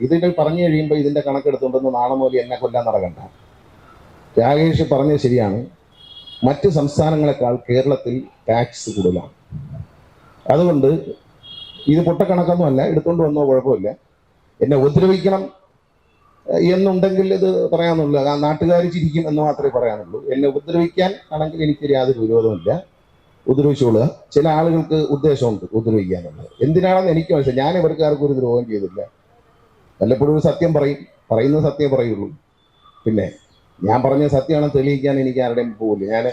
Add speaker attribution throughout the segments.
Speaker 1: ഇതിന്റെ പറഞ്ഞു കഴിയുമ്പോൾ കണക്കെടുത്തുകൊണ്ടൊന്ന് നാളെ മുതൽ എന്നെ കൊല്ലാൻ നടക്കണ്ട. രാകേഷ് പറഞ്ഞത് ശരിയാണ്. മറ്റ് സംസ്ഥാനങ്ങളെക്കാൾ കേരളത്തിൽ ടാക്സ് കൂടുതലാണ്. അതുകൊണ്ട് ഇത് പൊട്ടക്കണക്കൊന്നുമല്ല എടുത്തുകൊണ്ട് വന്നോ കുഴപ്പമില്ല. എന്നെ ഉപദ്രവിക്കണം എന്നുണ്ടെങ്കിൽ ഇത് പറയാനുള്ളൂ ആ നാട്ടുകാർ ചിരിക്കും എന്ന് മാത്രമേ പറയാനുള്ളൂ. എന്നെ ഉപദ്രവിക്കാൻ ആണെങ്കിൽ എനിക്ക് യാതൊരു വിരോധമില്ല ഉപദ്രവിച്ചോളുക. ചില ആളുകൾക്ക് ഉദ്ദേശമുണ്ട് ഉപദ്രവിക്കാനുള്ളത്. എന്തിനാണെന്ന് എനിക്ക് മനസ്സിലായി ഞാൻ ഇവർക്കാർക്കും ഒരു ദ്രോഹം ചെയ്തില്ല. വല്ലപ്പോഴും സത്യം പറയും. പറയുന്ന സത്യം പറയുള്ളൂ. പിന്നെ ഞാൻ പറഞ്ഞ സത്യമാണെന്ന് തെളിയിക്കാൻ എനിക്ക് ആരുടെയും പോകില്ല ഞാൻ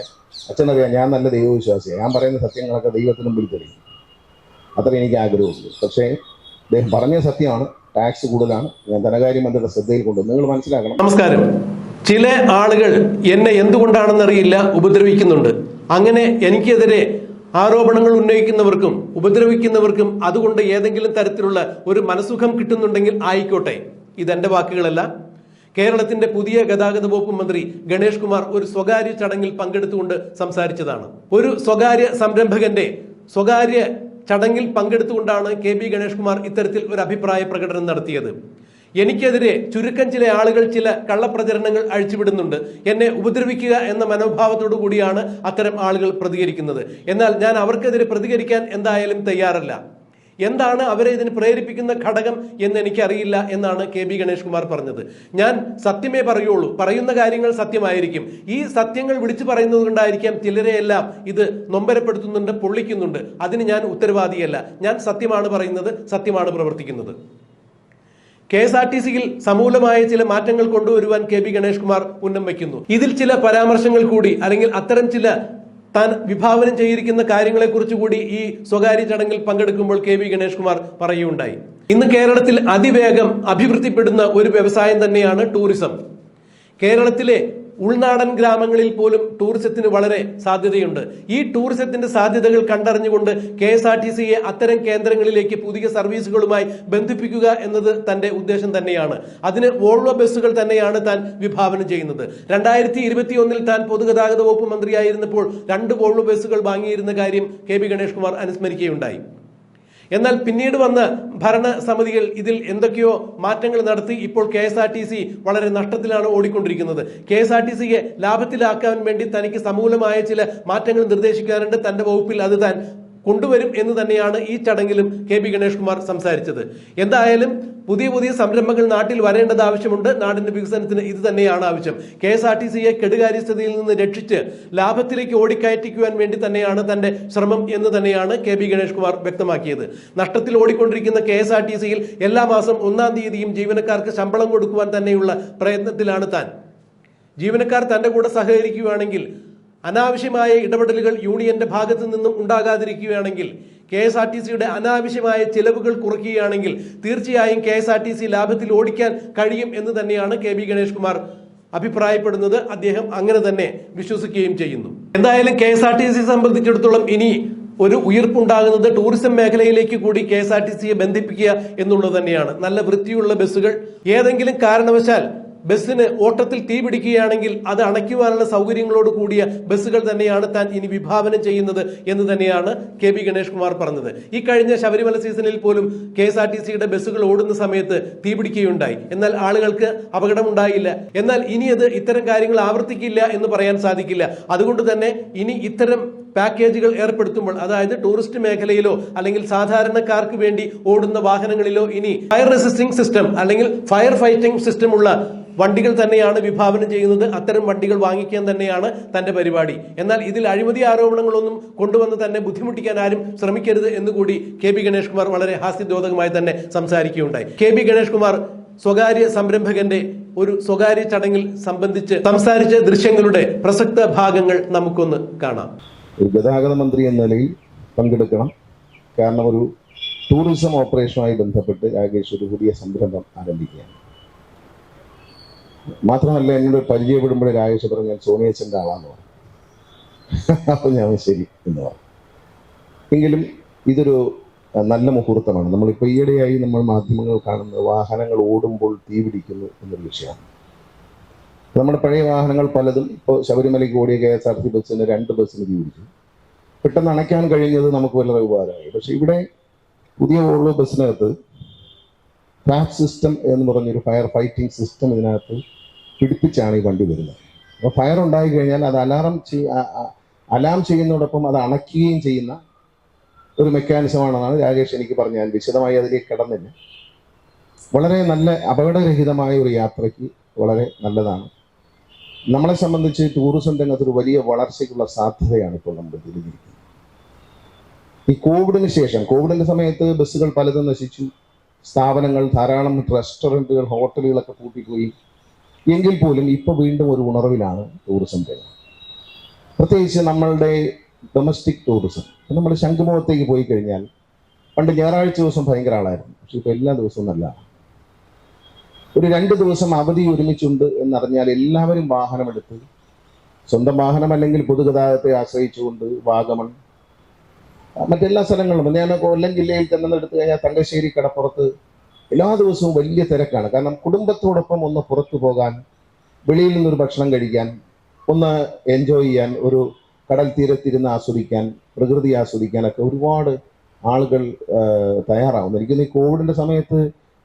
Speaker 1: അച്ഛനറിയാം ഞാൻ നല്ല ദൈവവിശ്വാസിയാണ് ഞാൻ പറയുന്ന സത്യങ്ങളൊക്കെ ദൈവത്തിന് മുമ്പിൽ തെളിയും അത്ര എനിക്ക് ആഗ്രഹമുള്ളൂ പക്ഷേ അദ്ദേഹം പറഞ്ഞ സത്യമാണ് ടാക്സ് കൂടുതലാണ്. ഞാൻ ധനകാര്യമന്ത്രിയുടെ ശ്രദ്ധയിൽ കൊണ്ടുവന്നു. നിങ്ങൾ മനസ്സിലാക്കണം.
Speaker 2: നമസ്കാരം. ചില ആളുകൾ എന്നെ എന്തുകൊണ്ടാണെന്നറിയില്ല ഉപദ്രവിക്കുന്നുണ്ട്. അങ്ങനെ എനിക്കെതിരെ ആരോപണങ്ങൾ ഉന്നയിക്കുന്നവർക്കും ഉപദ്രവിക്കുന്നവർക്കും അതുകൊണ്ട് ഏതെങ്കിലും തരത്തിലുള്ള ഒരു മനസുഖം കിട്ടുന്നുണ്ടെങ്കിൽ ആയിക്കോട്ടെ. ഇതെന്റെ വാക്കുകളല്ല. കേരളത്തിന്റെ പുതിയ ഗതാഗത വകുപ്പ് മന്ത്രി ഗണേഷ് കുമാർ ഒരു സ്വകാര്യ ചടങ്ങിൽ പങ്കെടുത്തുകൊണ്ട് സംസാരിച്ചതാണ്. ഒരു സ്വകാര്യ സംരംഭകന്റെ സ്വകാര്യ ചടങ്ങിൽ പങ്കെടുത്തുകൊണ്ടാണ് കെ ബി ഗണേഷ് കുമാർ ഇത്തരത്തിൽ ഒരു അഭിപ്രായ പ്രകടനം നടത്തിയത്. എനിക്കെതിരെ ചുരുക്കം ചില ആളുകൾ ചില കള്ളപ്രചരണങ്ങൾ അഴിച്ചുവിടുന്നുണ്ട്. എന്നെ ഉപദ്രവിക്കുക എന്ന മനോഭാവത്തോടു കൂടിയാണ് അത്തരം ആളുകൾ പ്രതികരിക്കുന്നത്. എന്നാൽ ഞാൻ അവർക്കെതിരെ പ്രതികരിക്കാൻ എന്തായാലും തയ്യാറല്ല. എന്താണ് അവരെ ഇതിന് പ്രേരിപ്പിക്കുന്ന ഘടകം എന്ന് എനിക്കറിയില്ല എന്നാണ് കെ ബി ഗണേഷ് കുമാർ പറഞ്ഞത്. ഞാൻ സത്യമേ പറയുള്ളൂ. പറയുന്ന കാര്യങ്ങൾ സത്യമായിരിക്കും. ഈ സത്യങ്ങൾ വിളിച്ചു പറയുന്നത് കൊണ്ടായിരിക്കാം ചിലരെയെല്ലാം ഇത് നൊമ്പരപ്പെടുത്തുന്നുണ്ട് പൊള്ളിക്കുന്നുണ്ട്. അതിന് ഞാൻ ഉത്തരവാദിയല്ല. ഞാൻ സത്യമാണ് പറയുന്നത് സത്യമാണ് പ്രവർത്തിക്കുന്നത്. കെ എസ് ആർ ടി സിയിൽ സമൂലമായ ചില മാറ്റങ്ങൾ കൊണ്ടുവരുവാൻ കെ ബി ഗണേഷ് കുമാർ ഉന്നം വയ്ക്കുന്നു. ഇതിൽ ചില പരാമർശങ്ങൾ കൂടി അല്ലെങ്കിൽ അത്തരം ചില താൻ വിഭാവനം ചെയ്തിരിക്കുന്ന കാര്യങ്ങളെക്കുറിച്ച് കൂടി ഈ സ്വകാര്യ ചടങ്ങിൽ പങ്കെടുക്കുമ്പോൾ കെ വി ഗണേഷ് കുമാർ പറയുകയുണ്ടായി. ഇന്ന് കേരളത്തിൽ അതിവേഗം അഭിവൃദ്ധിപ്പെടുന്ന ഒരു വ്യവസായം തന്നെയാണ് ടൂറിസം. കേരളത്തിലെ ഉൾനാടൻ ഗ്രാമങ്ങളിൽ പോലും ടൂറിസത്തിന് വളരെ സാധ്യതയുണ്ട്. ഈ ടൂറിസത്തിന്റെ സാധ്യതകൾ കണ്ടറിഞ്ഞുകൊണ്ട് കെ എസ് ആർ ടി സിയെ അത്തരം കേന്ദ്രങ്ങളിലേക്ക് പുതിയ സർവീസുകളുമായി ബന്ധിപ്പിക്കുക എന്നത് തന്റെ ഉദ്ദേശം തന്നെയാണ്. അതിന് വോൾവോ ബസ്സുകൾ തന്നെയാണ് താൻ വിഭാവനം ചെയ്യുന്നത്. രണ്ടായിരത്തി ഇരുപത്തി ഒന്നിൽ താൻ പൊതുഗതാഗത വകുപ്പ് മന്ത്രിയായിരുന്നപ്പോൾ രണ്ട് വോൾവോ ബസ്സുകൾ വാങ്ങിയിരുന്ന കാര്യം കെ പി ഗണേഷ് കുമാർ അനുസ്മരിക്കുകയുണ്ടായി. എന്നാൽ പിന്നീട് വന്ന ഭരണസമിതികൾ ഇതിൽ എന്തൊക്കെയോ മാറ്റങ്ങൾ നടത്തി ഇപ്പോൾ K S R T C വളരെ നഷ്ടത്തിലാണ് ഓടിക്കൊണ്ടിരിക്കുന്നത്. കെ എസ് ആർ ടി സിയെ ലാഭത്തിലാക്കാൻ വേണ്ടി തനിക്ക് സമൂലമായ ചില മാറ്റങ്ങൾ നിർദ്ദേശിക്കാറുണ്ട്. തന്റെ വകുപ്പിൽ അത് താൻ കൊണ്ടുവരും എന്ന് തന്നെയാണ് ഈ ചടങ്ങിലും കെ പി ഗണേഷ് കുമാർ സംസാരിച്ചത്. എന്തായാലും പുതിയ പുതിയ സംരംഭങ്ങൾ നാട്ടിൽ വരേണ്ടത് ആവശ്യമുണ്ട്. നാടിന്റെ വികസനത്തിന് ഇത് തന്നെയാണ് ആവശ്യം. കെ എസ് ആർ ടി സിയെ കെടുകാര്യസ്ഥതയിൽ നിന്ന് രക്ഷിച്ച് ലാഭത്തിലേക്ക് ഓടിക്കയറ്റിക്കുവാൻ വേണ്ടി തന്നെയാണ് തന്റെ ശ്രമം എന്ന് തന്നെയാണ് കെ ബി ഗണേഷ് കുമാർ വ്യക്തമാക്കിയത്. നഷ്ടത്തിൽ ഓടിക്കൊണ്ടിരിക്കുന്ന കെ എസ് ആർ ടി സിയിൽ എല്ലാ മാസം ഒന്നാം തീയതിയും ജീവനക്കാർക്ക് ശമ്പളം കൊടുക്കുവാൻ തന്നെയുള്ള പ്രയത്നത്തിലാണ് താൻ. ജീവനക്കാർ തന്റെ കൂടെ സഹകരിക്കുകയാണെങ്കിൽ അനാവശ്യമായ ഇടപെടലുകൾ യൂണിയന്റെ ഭാഗത്തു നിന്നും ഉണ്ടാകാതിരിക്കുകയാണെങ്കിൽ കെ എസ് ആർ ടി സിയുടെ അനാവശ്യമായ ചിലവുകൾ കുറയ്ക്കുകയാണെങ്കിൽ തീർച്ചയായും K S R T C ലാഭത്തിൽ ഓടിക്കാൻ കഴിയും എന്ന് തന്നെയാണ് കെ ബി ഗണേഷ് കുമാർ അഭിപ്രായപ്പെടുന്നത്. അദ്ദേഹം അങ്ങനെ തന്നെ വിശ്വസിക്കുകയും ചെയ്യുന്നു. എന്തായാലും K S R T C സംബന്ധിച്ചിടത്തോളം ഇനി ഒരു ഉയർപ്പുണ്ടാകുന്നത് ടൂറിസം മേഖലയിലേക്ക് കൂടി കെ എസ് ആർ ടി സിയെ ബന്ധിപ്പിക്കുക എന്നുള്ളത് തന്നെയാണ്. നല്ല വൃത്തിയുള്ള ബസ്സുകൾ. ഏതെങ്കിലും കാരണവശാൽ ബസ്സിന് ഓട്ടത്തിൽ തീ പിടിക്കുകയാണെങ്കിൽ അത് അണയ്ക്കുവാനുള്ള സൗകര്യങ്ങളോട് കൂടിയ ബസ്സുകൾ തന്നെയാണ് താൻ ഇനി വിഭാവനം ചെയ്യുന്നത് എന്ന് തന്നെയാണ് കെ ബി ഗണേഷ് കുമാർ പറഞ്ഞത്. ഈ കഴിഞ്ഞ ശബരിമല സീസണിൽ പോലും കെ എസ് ആർ ടി സിയുടെ ബസ്സുകൾ ഓടുന്ന സമയത്ത് തീ പിടിക്കുകയുണ്ടായി. എന്നാൽ ആളുകൾക്ക് അപകടമുണ്ടായില്ല. എന്നാൽ ഇനി അത് ഇത്തരം കാര്യങ്ങൾ ആവർത്തിക്കില്ല എന്ന് പറയാൻ സാധിക്കില്ല. അതുകൊണ്ട് തന്നെ ഇനി ഇത്തരം പാക്കേജുകൾ ഏർപ്പെടുത്തുമ്പോൾ അതായത് ടൂറിസ്റ്റ് മേഖലയിലോ അല്ലെങ്കിൽ സാധാരണക്കാർക്ക് വേണ്ടി ഓടുന്ന വാഹനങ്ങളിലോ ഇനി ഫയർ റെസിസ്റ്റിംഗ് സിസ്റ്റം അല്ലെങ്കിൽ ഫയർ ഫൈറ്റിംഗ് സിസ്റ്റം ഉള്ള വണ്ടികൾ തന്നെയാണ് വിഭാവനം ചെയ്യുന്നത്. അത്തരം വണ്ടികൾ വാങ്ങിക്കാൻ തന്നെയാണ് തന്റെ പരിപാടി. എന്നാൽ ഇതിൽ അഴിമതി ആരോപണങ്ങളൊന്നും കൊണ്ടുവന്ന് തന്നെ ബുദ്ധിമുട്ടിക്കാൻ ആരും ശ്രമിക്കരുത് എന്നുകൂടി കെ പി ഗണേഷ് കുമാർ വളരെ ഹാസ്യദ്യോതകമായി തന്നെ സംസാരിക്കുകയുണ്ടായി. കെ പി ഗണേഷ് കുമാർ സ്വകാര്യ സംരംഭകന്റെ ഒരു സ്വകാര്യ ചടങ്ങിൽ സംബന്ധിച്ച് സംസാരിച്ച ദൃശ്യങ്ങളുടെ പ്രസക്ത ഭാഗങ്ങൾ നമുക്കൊന്ന് കാണാം.
Speaker 1: ഒരു ഗതാഗത മന്ത്രി എന്ന നിലയിൽ പങ്കെടുക്കണം. കാരണം ഒരു ടൂറിസം ഓപ്പറേഷനുമായി ബന്ധപ്പെട്ട് രാകേഷ് ഒരു പുതിയ സംരംഭം ആരംഭിക്കുകയാണ്. മാത്രമല്ല എന്നോട് പരിചയപ്പെടുമ്പോഴേ രാജേഷ് പറഞ്ഞു ഞാൻ സോണിയച്ചന്റെ ആളാന്ന് പറഞ്ഞു. അപ്പോൾ ഞാൻ ശരി എന്ന് പറഞ്ഞു. എങ്കിലും ഇതൊരു നല്ല മുഹൂർത്തമാണ്. നമ്മളിപ്പോൾ ഈയിടെയായി നമ്മൾ മാധ്യമങ്ങൾ കാണുന്നത് വാഹനങ്ങൾ ഓടുമ്പോൾ തീ പിടിക്കുന്നു എന്നൊരു വിഷയമാണ്. നമ്മുടെ പഴയ വാഹനങ്ങൾ പലതും ഇപ്പോൾ ശബരിമലയ്ക്ക് ഓടിയ കെ എസ് ആർ ടി ബസ്സിന് രണ്ട് ബസ്സിന് തീ പിടിച്ചു. പെട്ടെന്ന് അണയ്ക്കാൻ കഴിഞ്ഞത് നമുക്ക് വളരെ ഉപകാരമായി. പക്ഷെ ഇവിടെ പുതിയ ഓൾവോ ബസ്സിനകത്ത് ട്രാപ്പ് സിസ്റ്റം എന്ന് പറഞ്ഞൊരു ഫയർ ഫൈറ്റിംഗ് സിസ്റ്റം ഇതിനകത്ത് പിടിപ്പിച്ചാണ് ഈ വണ്ടി വരുന്നത്. അപ്പോൾ ഫയർ ഉണ്ടായി കഴിഞ്ഞാൽ അത് അലാറം അലാം ചെയ്യുന്നതോടൊപ്പം അത് അണയ്ക്കുകയും ചെയ്യുന്ന ഒരു മെക്കാനിസമാണെന്നാണ് രാജേഷ് എനിക്ക് പറഞ്ഞു ഞാൻ വിശദമായി അതിലേക്ക് കിടന്നില്ല. വളരെ നല്ല അപകടരഹിതമായ ഒരു യാത്രയ്ക്ക് വളരെ നല്ലതാണ്. നമ്മളെ സംബന്ധിച്ച് ടൂറിസം രംഗത്ത് ഒരു വലിയ വളർച്ചയ്ക്കുള്ള സാധ്യതയാണ് ഇപ്പോൾ നമ്മൾ തിരിഞ്ഞിരിക്കുന്നത് ഈ കോവിഡിന് ശേഷം കോവിഡിന്റെ സമയത്ത് ബസ്സുകൾ പലതും നശിച്ചു. സ്ഥാപനങ്ങൾ ധാരാളം റെസ്റ്റോറന്റുകൾ ഹോട്ടലുകളൊക്കെ പൂട്ടിപ്പോയി. എങ്കിൽ പോലും ഇപ്പോൾ വീണ്ടും ഒരു ഉണർവിലാണ് ടൂറിസം രംഗം പ്രത്യേകിച്ച് നമ്മളുടെ ഡൊമസ്റ്റിക് ടൂറിസം നമ്മൾ ശംഖുമുഖത്തേക്ക് പോയി കഴിഞ്ഞാൽ പണ്ട് ഞായറാഴ്ച ദിവസം ഭയങ്കര ആളായിരുന്നു. പക്ഷെ ഇപ്പോൾ എല്ലാ ദിവസവും നല്ല ഒരു രണ്ട് ദിവസം അവധി ഒരുമിച്ചുണ്ട് എന്നറിഞ്ഞാൽ എല്ലാവരും വാഹനമെടുത്ത് സ്വന്തം വാഹനം അല്ലെങ്കിൽ പൊതുഗതാഗതത്തെ ആശ്രയിച്ചുകൊണ്ട് വാഗമൺ മറ്റെല്ലാ സ്ഥലങ്ങളിലും. ഞാൻ കൊല്ലം ജില്ലയിൽ തന്നെ എടുത്തു കഴിഞ്ഞാൽ തങ്കശ്ശേരി കടപ്പുറത്ത് എല്ലാ ദിവസവും വലിയ തിരക്കാണ്. കാരണം കുടുംബത്തോടൊപ്പം ഒന്ന് പുറത്തു പോകാൻ വെളിയിൽ നിന്നൊരു ഭക്ഷണം കഴിക്കാൻ ഒന്ന് എൻജോയ് ചെയ്യാൻ ഒരു കടൽ തീരത്തിരുന്ന് ആസ്വദിക്കാൻ പ്രകൃതി ആസ്വദിക്കാനൊക്കെ ഒരുപാട് ആളുകൾ തയ്യാറാവുന്നു. എനിക്ക് ഈ കോവിഡിന്റെ സമയത്ത്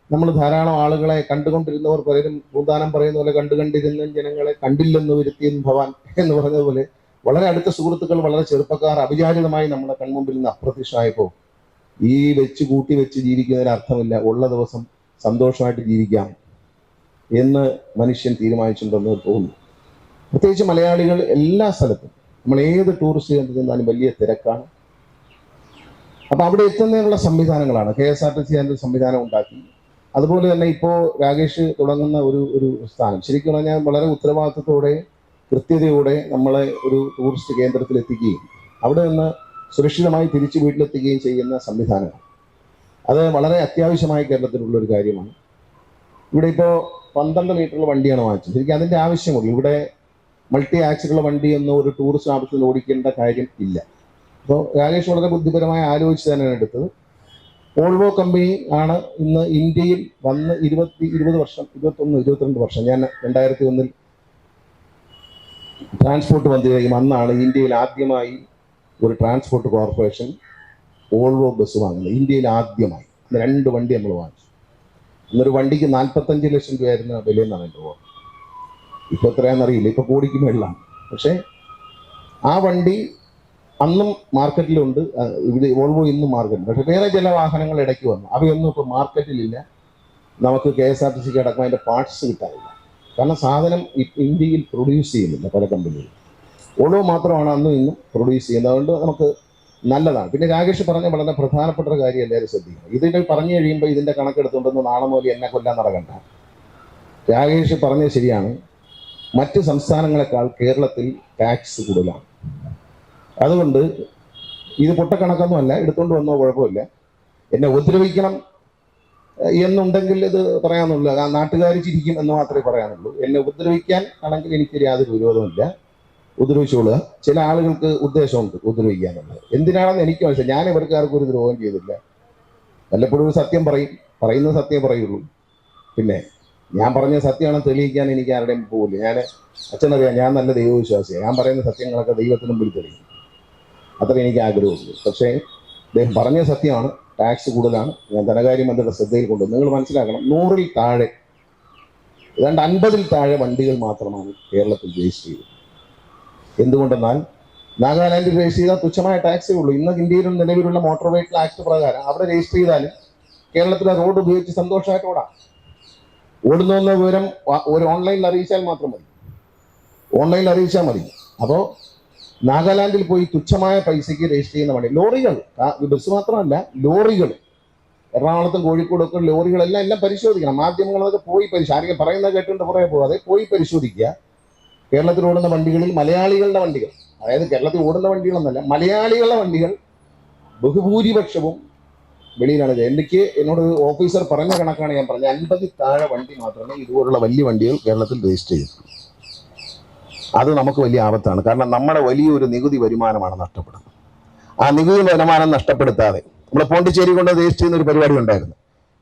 Speaker 1: നമ്മൾ ധാരാളം ആളുകളെ കണ്ടുകൊണ്ടിരുന്നവർ പലരും ഭൂദാനം പറയുന്ന പോലെ കണ്ടു കണ്ടിരുന്ന ജനങ്ങളെ കണ്ടില്ലെന്ന് വരുത്തിയും ഭവാൻ എന്ന് പറഞ്ഞതുപോലെ വളരെ അടുത്ത സുഹൃത്തുക്കൾ വളരെ ചെറുപ്പക്കാർ അവിചാരിതമായി നമ്മുടെ കൺമുമ്പിൽ നിന്ന് അപ്രത്യക്ഷമായപ്പോൾ ഈ വെച്ച് കൂട്ടി വെച്ച് ജീവിക്കുന്നതിന് അർത്ഥമില്ല. ഉള്ള ദിവസം സന്തോഷമായിട്ട് ജീവിക്കാം എന്ന് മനുഷ്യൻ തീരുമാനിച്ചിട്ടുണ്ടെന്ന് തോന്നുന്നു. പ്രത്യേകിച്ച് മലയാളികൾ എല്ലാ സ്ഥലത്തും നമ്മൾ ഏത് ടൂറിസ്റ്റ് കേന്ദ്രത്തിൽ നിന്നാലും വലിയ തിരക്കാണ്. അപ്പൊ അവിടെ എത്തുന്നതിനുള്ള സംവിധാനങ്ങളാണ്. K S R T C അതിന്റെ സംവിധാനം ഉണ്ടാക്കി. അതുപോലെ തന്നെ ഇപ്പോൾ രാകേഷ് തുടങ്ങുന്ന ഒരു ഒരു സ്ഥാനം. ശരിക്കും പറഞ്ഞാൽ വളരെ ഉത്തരവാദിത്തത്തോടെ കൃത്യതയോടെ നമ്മളെ ഒരു ടൂറിസ്റ്റ് കേന്ദ്രത്തിൽ എത്തിക്കുകയും അവിടെ നിന്ന് സുരക്ഷിതമായി തിരിച്ച് വീട്ടിലെത്തുകയും ചെയ്യുന്ന സംവിധാനമാണ് അത് വളരെ അത്യാവശ്യമായി കേരളത്തിലുള്ളൊരു കാര്യമാണ്. ഇവിടെ ഇപ്പോൾ പന്ത്രണ്ട് മീറ്ററുള്ള വണ്ടിയാണ് വാങ്ങിച്ചത്. ശരിക്കും അതിന്റെ ആവശ്യമുള്ളൂ. ഇവിടെ മൾട്ടി ആക്സിലുള്ള വണ്ടിയൊന്നും ഒരു ടൂറിസ്റ്റ് ആവശ്യത്തിൽ ഓടിക്കേണ്ട കാര്യം ഇല്ല. അപ്പോൾ രാകേഷ് വളരെ ബുദ്ധിപരമായി ആലോചിച്ച് തന്നെയാണ് എടുത്തത്. ഓൾവോ കമ്പനി ആണ് ഇന്ന് ഇന്ത്യയിൽ വന്ന് ഇരുപത്തി ഇരുപത് വർഷം ഇരുപത്തൊന്ന് ഇരുപത്തിരണ്ട് വർഷം ഞാൻ രണ്ടായിരത്തി ഒന്നിൽ ട്രാൻസ്പോർട്ട് മന്ത്രിയായും അന്നാണ് ഇന്ത്യയിൽ ആദ്യമായി ഒരു ട്രാൻസ്പോർട്ട് കോർപ്പറേഷൻ ഓൾവോ ബസ് വാങ്ങുന്നത്. ഇന്ത്യയിൽ ആദ്യമായി. രണ്ട് വണ്ടി നമ്മൾ വാങ്ങിച്ചു. ഇന്നൊരു വണ്ടിക്ക് നാൽപ്പത്തഞ്ച് ലക്ഷം രൂപയായിരുന്ന വിലയെന്നാണ് എന്റെ ഓർമ്മ. ഇപ്പോൾ എത്രയാണെന്നറിയില്ല ഇപ്പോൾ കോടിക്ക് മേളിലാണ്. പക്ഷേ ആ വണ്ടി അന്നും മാർക്കറ്റിലുണ്ട്. ഇവിടെ വോൾവോ ഇന്നും മാർക്കറ്റിൽ പക്ഷെ വേറെ ചില വാഹനങ്ങൾ ഇടയ്ക്ക് വന്നു. അവയൊന്നും ഇപ്പോൾ മാർക്കറ്റിലില്ല. നമുക്ക് കെ എസ് ആർ ടി സിക്ക് അടക്കം അതിന്റെ പാർട്സ് കിട്ടാനില്ല കാരണം സാധനം ഇന്ത്യയിൽ പ്രൊഡ്യൂസ് ചെയ്യുന്നില്ല പല കമ്പനികളും ഓളോ മാത്രമാണ് അന്നും ഇന്നും പ്രൊഡ്യൂസ് ചെയ്യുന്നത്. അതുകൊണ്ട് നമുക്ക് നല്ലതാണ്. പിന്നെ രാകേഷ് പറഞ്ഞ വളരെ പ്രധാനപ്പെട്ട ഒരു കാര്യം എല്ലാവരും ശ്രദ്ധിക്കണം. ഇതിന് പറഞ്ഞു കഴിയുമ്പോൾ ഇതിന്റെ കണക്കെടുത്തുകൊണ്ടൊന്ന് നാളെ മുതൽ എന്നെ കൊല്ലാൻ നടക്കണ്ട. രാകേഷ് പറഞ്ഞത് ശരിയാണ്. മറ്റ് സംസ്ഥാനങ്ങളെക്കാൾ കേരളത്തിൽ ടാക്സ് കൂടുതലാണ്. അതുകൊണ്ട് ഇത് പൊട്ടക്കണക്കൊന്നുമല്ല. എടുത്തുകൊണ്ട് വന്നോ കുഴപ്പമില്ല. എന്നെ ഉപദ്രവിക്കണം. എന്നുണ്ടെങ്കിൽ ഇത് പറയാനുള്ളൂ. ആ നാട്ടുകാർ ചിരിക്കും എന്ന് മാത്രമേ പറയാനുള്ളൂ. എന്നെ ഉപദ്രവിക്കാൻ ആണെങ്കിൽ എനിക്ക് യാതൊരു വിരോധമില്ല ഉപദ്രവിച്ചോളുക. ചില ആളുകൾക്ക് ഉദ്ദേശമുണ്ട് ഉപദ്രവിക്കാനുള്ളത്. എന്തിനാണെന്ന് എനിക്ക് മനസ്സിലായി ഞാൻ ഇവർക്ക് ആർക്കും ഒരു ദ്രോഹം ചെയ്തില്ല വല്ലപ്പോഴും സത്യം പറയും. പറയുന്ന സത്യം പറയുള്ളൂ. പിന്നെ ഞാൻ പറഞ്ഞ സത്യമാണെന്ന് തെളിയിക്കാൻ എനിക്ക് ആരുടെയും പോകില്ല ഞാൻ അച്ഛനറിയാം ഞാൻ നല്ല ദൈവവിശ്വാസിയാണ് ഞാൻ പറയുന്ന സത്യങ്ങളൊക്കെ ദൈവത്തിനും മുമ്പിൽ തെളിയും അത്ര എനിക്ക് ആഗ്രഹമുള്ളൂ പക്ഷേ അദ്ദേഹം പറഞ്ഞ സത്യമാണ്. ടാക്സ് കൂടുതലാണ്. ഞാൻ ധനകാര്യമന്ത്രിയുടെ ശ്രദ്ധയിൽ കൊണ്ടുവന്നു നിങ്ങൾ മനസ്സിലാക്കണം നൂറിൽ താഴെ ഏതാണ്ട് അൻപതിൽ താഴെ വണ്ടികൾ മാത്രമാണ് കേരളത്തിൽ രജിസ്റ്റർ ചെയ്തത്. എന്തുകൊണ്ടെന്നാൽ നാഗാലാൻഡിൽ രജിസ്റ്റർ ചെയ്താൽ തുച്ഛമായ ടാക്സേ ഉള്ളൂ. ഇന്ന് ഇന്ത്യയിൽ നിലവിലുള്ള മോട്ടോർ വെഹിക്കിൾ ആക്ട് പ്രകാരം അവിടെ രജിസ്റ്റർ ചെയ്താലും കേരളത്തിലെ റോഡ് ഉപയോഗിച്ച് സന്തോഷമായിട്ട് ഓടാം. ഓടുന്ന വിവരം ഒരു ഓൺലൈനിൽ അറിയിച്ചാൽ മാത്രം മതി. ഓൺലൈനിൽ അറിയിച്ചാൽ മതി. അപ്പോൾ നാഗാലാൻഡിൽ പോയി തുച്ഛമായ പൈസയ്ക്ക് രജിസ്റ്റർ ചെയ്യുന്ന വണ്ടി ലോറികൾ ബസ് മാത്രമല്ല ലോറികൾ. എറണാകുളത്തും കോഴിക്കോടൊക്കെ ലോറികളെല്ലാം എല്ലാം പരിശോധിക്കണം. മാധ്യമങ്ങളൊക്കെ പോയി പരിശോധിക്കും ആരെങ്കിലും പറയുന്നത് കേട്ടുകൊണ്ട് പുറകെ പോകാതെ പോയി പരിശോധിക്കുക. കേരളത്തിൽ ഓടുന്ന വണ്ടികളിൽ മലയാളികളുടെ വണ്ടികൾ അതായത് കേരളത്തിൽ ഓടുന്ന വണ്ടികളൊന്നല്ല മലയാളികളുടെ വണ്ടികൾ ബഹുഭൂരിപക്ഷവും വെളിയിലാണ്. എനിക്ക് എന്നോട് ഓഫീസർ പറഞ്ഞ കണക്കാണ് ഞാൻ പറഞ്ഞത്. അൻപതിൽ താഴെ വണ്ടി മാത്രമേ ഇതുപോലുള്ള വലിയ വണ്ടികൾ കേരളത്തിൽ രജിസ്റ്റർ ചെയ്തിട്ടുള്ളൂ അത് നമുക്ക് വലിയ ആപത്താണ്. കാരണം നമ്മുടെ വലിയൊരു നികുതി വരുമാനമാണ് നഷ്ടപ്പെടുന്നത്. ആ നികുതി വരുമാനം നഷ്ടപ്പെടുത്താതെ നമ്മുടെ പോണ്ടിച്ചേരി കൊണ്ട് രജിസ്റ്റർ ചെയ്യുന്ന ഒരു പരിപാടി ഉണ്ടായിരുന്നു.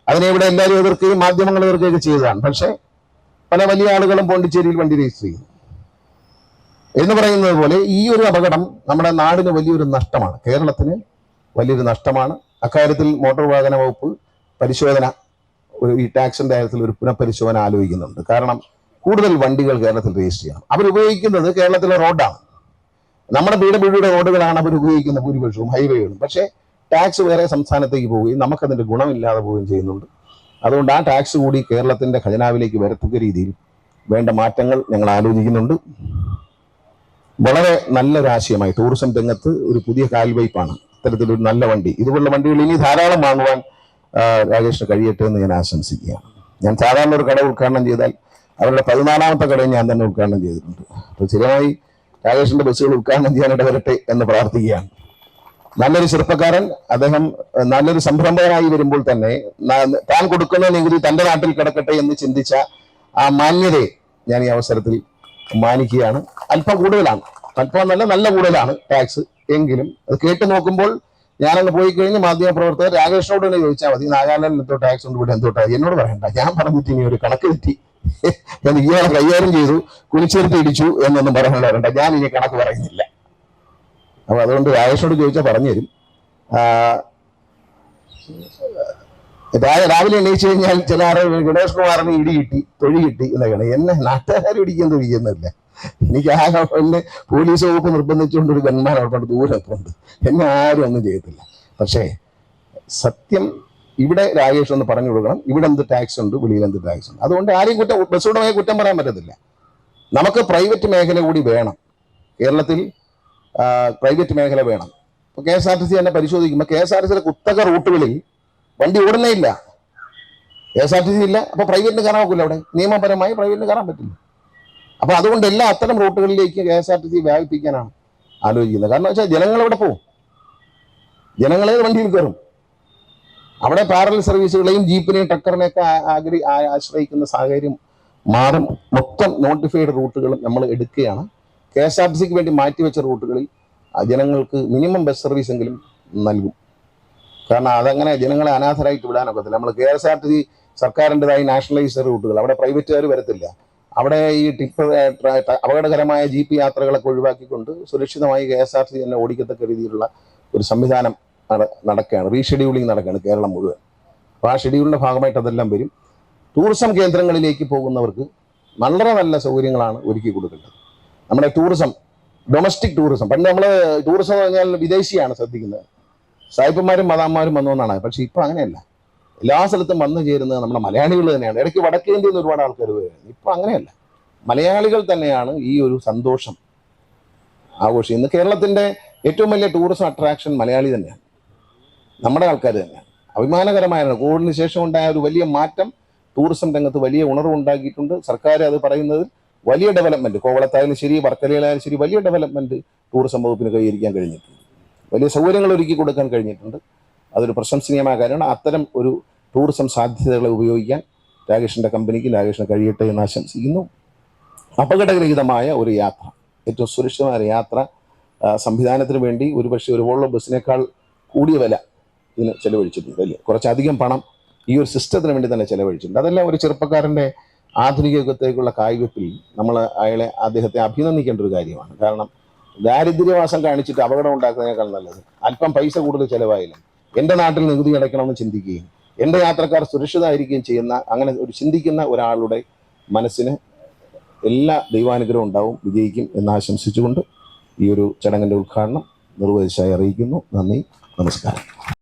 Speaker 1: അതിനെ ഇവിടെ എല്ലാവരും എതിർക്കുകയും മാധ്യമങ്ങൾ എതിർക്കുകയൊക്കെ ചെയ്തതാണ്. പക്ഷേ പല വലിയ ആളുകളും പോണ്ടിച്ചേരിയിൽ വണ്ടി രജിസ്റ്റർ ചെയ്തു. എന്ന് പറയുന്നത് പോലെ ഈ ഒരു അപകടം നമ്മുടെ നാടിന് വലിയൊരു നഷ്ടമാണ്. കേരളത്തിന് വലിയൊരു നഷ്ടമാണ്. അക്കാര്യത്തിൽ മോട്ടോർ വാഹന വകുപ്പ് പരിശോധന ഒരു ഈ ടാക്സിന്റെ കാര്യത്തിൽ ഒരു പുനഃപരിശോധന ആലോചിക്കുന്നുണ്ട്. കാരണം കൂടുതൽ വണ്ടികൾ കേരളത്തിൽ രജിസ്റ്റർ ചെയ്യണം. അവർ ഉപയോഗിക്കുന്നത് കേരളത്തിലെ റോഡാണ് നമ്മുടെ പി ഡബ്ല്യു റോഡുകളാണ് അവർ ഉപയോഗിക്കുന്ന ഭൂരിപക്ഷവും ഹൈവേകളും പക്ഷേ ടാക്സ് വേറെ സംസ്ഥാനത്തേക്ക് പോവുകയും നമുക്കതിന്റെ ഗുണമില്ലാതെ പോവുകയും ചെയ്യുന്നുണ്ട്. അതുകൊണ്ട് ആ ടാക്സ് കൂടി കേരളത്തിന്റെ ഖജനാവിലേക്ക് വരത്തക്ക രീതിയിൽ വേണ്ട മാറ്റങ്ങൾ ഞങ്ങൾ ആലോചിക്കുന്നുണ്ട്. വളരെ നല്ലൊരാശയമായി ടൂറിസം രംഗത്ത് ഒരു പുതിയ കാൽവയ്പാണ് ഇത്തരത്തിലൊരു നല്ല വണ്ടി. ഇതുപോലുള്ള വണ്ടികൾ ഇനി ധാരാളം വാങ്ങുവാൻ രാജേഷിന് കഴിയട്ടെ എന്ന് ഞാൻ ആശംസിക്കുകയാണ്. ഞാൻ സാധാരണ ഒരു കട ഉദ്ഘാടനം ചെയ്താൽ അവരുടെ പതിനാലാമത്തെ കടയും ഞാൻ തന്നെ ഉദ്ഘാടനം ചെയ്തിട്ടുണ്ട്. അപ്പോൾ സ്ഥിരമായി രാജേഷിന്റെ ബസ്സുകൾ ഉദ്ഘാടനം ചെയ്യാൻ ഇടവരട്ടെ എന്ന് പ്രാർത്ഥിക്കുകയാണ്. നല്ലൊരു ചെറുപ്പക്കാരൻ അദ്ദേഹം നല്ലൊരു സംരംഭകനായി വരുമ്പോൾ തന്നെ താൻ കൊടുക്കുന്ന നികുതി തന്റെ നാട്ടിൽ കിടക്കട്ടെ എന്ന് ചിന്തിച്ച ആ മാന്യതയെ ഞാൻ ഈ അവസരത്തിൽ മാനിക്കുകയാണ്. അല്പം കൂടുതലാണ്. അല്പം നല്ല നല്ല കൂടുതലാണ് ടാക്സ് എങ്കിലും അത് കേട്ട് നോക്കുമ്പോൾ ഞാനങ്ങ് പോയി കഴിഞ്ഞ് മാധ്യമ പ്രവർത്തകർ രാകേഷിനോട് തന്നെ ചോദിച്ചാൽ മതി നാഗാലാൻഡിൽ എന്തോ ടാക്സ് ഉണ്ട് ഇവിടെ എന്തോ ടാക്സ് എന്നോട് പറയണ്ട. ഞാൻ പറഞ്ഞിട്ട് ഇനി ഒരു കണക്ക് തെറ്റി ഞാൻ ഇയാളെ കൈകാര്യം ചെയ്തു കുനിച്ചെടുത്ത് ഇടിച്ചു എന്നൊന്നും പറയാനുള്ളവരുണ്ട് ഞാൻ ഇനി കണക്ക് പറയുന്നില്ല. അപ്പൊ അതുകൊണ്ട് രാജേഷോട് ചോദിച്ചാൽ പറഞ്ഞു തരും. രാവിലെ എണീച്ചു കഴിഞ്ഞാൽ ചില ആളുകൾ ഗണേഷ് കുമാറിന് ഇടി കിട്ടി തൊഴി കിട്ടി എന്നൊക്കെയാണ്. എന്നെ നാട്ടുകാരും ഇടിക്കാൻ തൊഴിക്കുന്നില്ല എനിക്ക് ആ എന്നെ പോലീസ് വകുപ്പ് നിർബന്ധിച്ചുകൊണ്ട് ഒരു ഗൺമാൻ അവിടെ ദൂരെ ഉണ്ട് എന്നെ ആരും ഒന്നും ചെയ്യത്തില്ല. പക്ഷേ സത്യം ഇവിടെ രാജേഷ് ഒന്ന് പറഞ്ഞു കൊടുക്കണം. ഇവിടെ എന്ത് ടാക്സ് ഉണ്ട് വെളിയിൽ എന്ത് ടാക്സ് ഉണ്ട്. അതുകൊണ്ട് ആരെയും കുറ്റം ബസ് ഉടമയെ കുറ്റം പറയാൻ പറ്റത്തില്ല. നമുക്ക് പ്രൈവറ്റ് മേഖല കൂടി വേണം. കേരളത്തിൽ പ്രൈവറ്റ് മേഖല വേണം. ഇപ്പോൾ K S R T C തന്നെ പരിശോധിക്കുമ്പോൾ കെ എസ് ആർ ടി സിയിലെ കുത്തക റൂട്ടുകളിൽ വണ്ടി ഓടുന്നേ ഇല്ല. K S R T C ഇല്ല. അപ്പോൾ പ്രൈവറ്റിന് കയറാൻ നോക്കില്ല അവിടെ. നിയമപരമായി പ്രൈവറ്റിന് കയറാൻ പറ്റില്ല. അപ്പോൾ അതുകൊണ്ട് എല്ലാ അത്തരം റൂട്ടുകളിലേക്ക് K S R T C വ്യാപിപ്പിക്കാനാണ് ആലോചിക്കുന്നത്. കാരണം വെച്ചാൽ ജനങ്ങൾ എവിടെ പോവും? ജനങ്ങളെ വണ്ടിയിൽ കയറും. അവിടെ പാരലൽ സർവീസുകളെയും ജീപ്പിനെയും ടക്കറിനെയൊക്കെ ആഗ്രഹി ആശ്രയിക്കുന്ന സാഹചര്യം മാറും. മൊത്തം നോട്ടിഫൈഡ് റൂട്ടുകളും നമ്മൾ എടുക്കുകയാണ്. കെ എസ് ആർ ടി സിക്ക് വേണ്ടി മാറ്റിവെച്ച റൂട്ടുകളിൽ ജനങ്ങൾക്ക് മിനിമം ബസ് സർവീസ് എങ്കിലും നൽകും. കാരണം അതങ്ങനെ ജനങ്ങളെ അനാഥരായിട്ട് വിടാനൊക്കത്തില്ല നമ്മൾ K S R T C സർക്കാരിന്റെതായി nationalised റൂട്ടുകൾ. അവിടെ പ്രൈവറ്റുകാർ വരത്തില്ല. അവിടെ ഈ ത- അപകടകരമായ ജി പി യാത്രകളൊക്കെ ഒഴിവാക്കിക്കൊണ്ട് സുരക്ഷിതമായി K S R T C തന്നെ ഓടിക്കത്തക്ക രീതിയിലുള്ള ഒരു സംവിധാനം നടക്കുകയാണ്. റീഷെഡ്യൂളിംഗ് നടക്കുകയാണ് കേരളം മുഴുവൻ. അപ്പോൾ ആ ഷെഡ്യൂളിന്റെ ഭാഗമായിട്ട് അതെല്ലാം വരും. ടൂറിസം കേന്ദ്രങ്ങളിലേക്ക് പോകുന്നവർക്ക് വളരെ നല്ല സൗകര്യങ്ങളാണ് ഒരുക്കി കൊടുക്കേണ്ടത്. നമ്മുടെ ടൂറിസം ഡൊമസ്റ്റിക് ടൂറിസം പണ്ട് നമ്മൾ ടൂറിസം എന്ന് പറഞ്ഞാൽ വിദേശിയാണ് ശ്രദ്ധിക്കുന്നത്. സായിപ്പന്മാരും മതാന്മാരും വന്നതെന്നാണ് പക്ഷേ ഇപ്പം അങ്ങനെയല്ല. എല്ലാ സ്ഥലത്തും വന്നു ചേരുന്നത് നമ്മുടെ മലയാളികൾ തന്നെയാണ്. ഇടയ്ക്ക് വടക്കേ ഇന്ത്യയിൽ നിന്ന് ഒരുപാട് ആൾക്കാർ വരുന്നത് ഇപ്പം അങ്ങനെയല്ല. മലയാളികൾ തന്നെയാണ് ഈ ഒരു സന്തോഷം ആഘോഷിക്കുന്നത്. കേരളത്തിന്റെ ഏറ്റവും വലിയ ടൂറിസം അട്രാക്ഷൻ മലയാളി തന്നെയാണ്. നമ്മുടെ ആൾക്കാർ തന്നെയാണ്. അഭിമാനകരമായിരുന്നു കോവിഡിന് ശേഷം ഉണ്ടായ ഒരു വലിയ മാറ്റം ടൂറിസം രംഗത്ത് വലിയ ഉണർവ് ഉണ്ടാക്കിയിട്ടുണ്ട്. സർക്കാർ അത് പറയുന്നത് വലിയ ഡെവലപ്മെന്റ് കോവളത്തായാലും ശരി വർക്കലയിലായാലും ശരി വലിയ ഡെവലപ്മെന്റ് ടൂറിസം വകുപ്പിന് കൈവരിക്കാൻ കഴിഞ്ഞിട്ടുണ്ട്. വലിയ സൗകര്യങ്ങൾ ഒരുക്കി കൊടുക്കാൻ കഴിഞ്ഞിട്ടുണ്ട്. അതൊരു പ്രശംസനീയമായ കാര്യമാണ് അത്തരം ഒരു ടൂറിസം സാധ്യതകളെ ഉപയോഗിക്കാൻ രാകേഷിന്റെ കമ്പനിക്ക് രാകേഷിന് കഴിയട്ടെ എന്ന് ആശംസിക്കുന്നു. അപകടരഹിതമായ ഒരു യാത്ര ഏറ്റവും സുരക്ഷിതമായ യാത്ര സംവിധാനത്തിന് വേണ്ടി ഒരുപക്ഷെ ഒരു വോളോ ബസ്സിനേക്കാൾ കൂടിയ വില ഇതിന് ചെലവഴിച്ചിട്ടുണ്ട് അല്ലേ? കുറച്ചധികം പണം ഈ ഒരു സിസ്റ്റത്തിന് വേണ്ടി തന്നെ ചെലവഴിച്ചിട്ടുണ്ട്. അതെല്ലാം ഒരു ചെറുപ്പക്കാരന്റെ ആധുനിക യുഗത്തേക്കുള്ള കായ്വെപ്പിൽ നമ്മൾ അയാളെ അദ്ദേഹത്തെ അഭിനന്ദിക്കേണ്ട ഒരു കാര്യമാണ്. കാരണം ദാരിദ്ര്യവാസം കാണിച്ചിട്ട് അപകടം ഉണ്ടാക്കുന്നതിനേക്കാൾ നല്ലത്. അല്പം പൈസ കൂടുതൽ ചെലവായില്ല എന്റെ നാട്ടിൽ നികുതി അടയ്ക്കണമെന്ന് ചിന്തിക്കുകയും എന്റെ യാത്രക്കാർ സുരക്ഷിതമായിരിക്കുകയും ചെയ്യുന്ന അങ്ങനെ ഒരു ചിന്തിക്കുന്ന ഒരാളുടെ മനസ്സിന് എല്ലാ ദൈവാനുഗ്രഹവും ഉണ്ടാവും. വിജയിക്കും എന്ന് ആശംസിച്ചുകൊണ്ട് ഈ ഒരു ചടങ്ങിന്റെ ഉദ്ഘാടനം നിർവഹിച്ചായി അറിയിക്കുന്നു. നന്ദി. നമസ്കാരം.